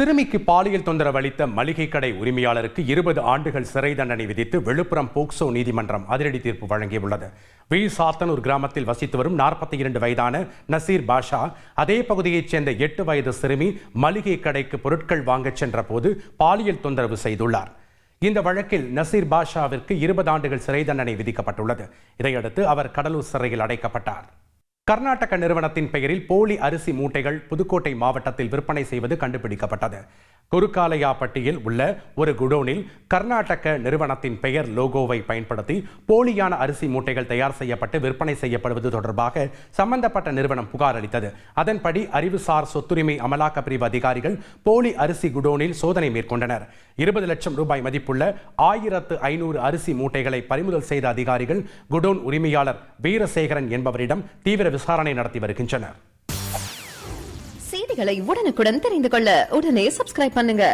சிறுமிக்கு பாலியல் தொந்தரவு அளித்த மளிகை கடை உரிமையாளருக்கு இருபது ஆண்டுகள் சிறை தண்டனை விதித்து விழுப்புரம் போக்சோ நீதிமன்றம் அதிரடி தீர்ப்பு வழங்கியுள்ளது. வி. சாத்தனூர் கிராமத்தில் வசித்து வரும் நாற்பத்தி இரண்டு வயதான நசீர் பாஷா அதே பகுதியைச் சேர்ந்த எட்டு வயது சிறுமி மளிகை கடைக்கு பொருட்கள் வாங்கச் சென்றபோது பாலியல் தொந்தரவு செய்துள்ளார். இந்த வழக்கில் நசீர் பாஷாவிற்கு இருபது ஆண்டுகள் சிறை தண்டனை விதிக்கப்பட்டுள்ளது. இதையடுத்து அவர் கடலூர் சிறையில் அடைக்கப்பட்டார். கர்நாடக நிறுவனத்தின் பெயரில் போலி அரிசி மூட்டைகள் புதுக்கோட்டை மாவட்டத்தில் விற்பனை செய்வது கண்டுபிடிக்கப்பட்டது. குருக்காலையாப்பட்டியில் உள்ள ஒரு குடோனில் கர்நாடக நிறுவனத்தின் பெயர் லோகோவை பயன்படுத்தி போலியான அரிசி மூட்டைகள் தயார் செய்யப்பட்டு விற்பனை செய்யப்படுவது தொடர்பாக சம்பந்தப்பட்ட நிறுவனம் புகார் அளித்தது. அதன்படி அறிவுசார் சொத்துரிமை அமலாக்க பிரிவு அதிகாரிகள் போலி அரிசி குடோனில் சோதனை மேற்கொண்டனர். இருபது லட்சம் ரூபாய் மதிப்புள்ள ஆயிரத்து ஐநூறு அரிசி மூட்டைகளை பறிமுதல் செய்த அதிகாரிகள் குடோன் உரிமையாளர் வீரசேகரன் என்பவரிடம் தீவிர விசாரணை நடத்தி வருகின்றனர். செய்திகளை உடனுக்குடன் தெரிந்து கொள்ள உடனே சப்ஸ்கிரைப் பண்ணுங்க.